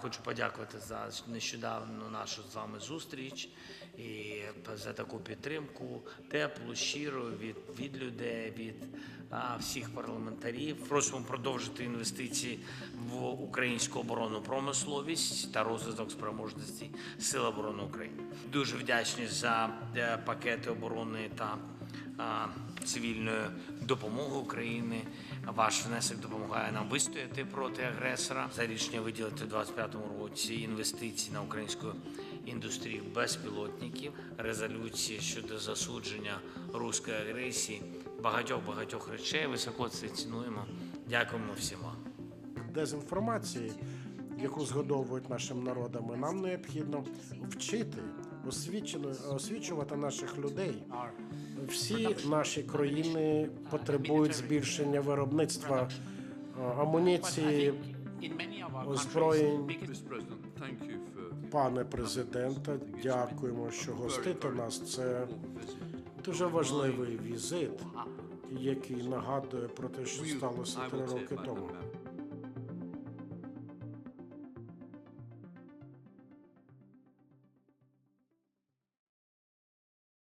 Хочу подякувати за нещодавну нашу з вами зустріч і за таку підтримку, теплу, щиру від, від людей, від а, всіх парламентарів. Просимо продовжити інвестиції в українську оборонну промисловість та розвиток спроможності Сил оборони України. Дуже вдячні за е, пакети оборони та цивільної допомоги України. Ваш внесок допомагає нам вистояти проти агресора. За рішення виділити у 2025 році інвестиції на українську індустрію безпілотників, резолюції щодо засудження руської агресії, багатьох багатьох речей. Високо це цінуємо. Дякуємо всім вам. дезінформації, яку згодовують нашим народами, нам необхідно вчити, освічувати наших людей. Всі наші країни потребують збільшення виробництва е, амуніції, озброєнь. Пане президенте, дякуємо, що гостите нас. Це дуже важливий візит, який нагадує про те, що сталося три роки тому.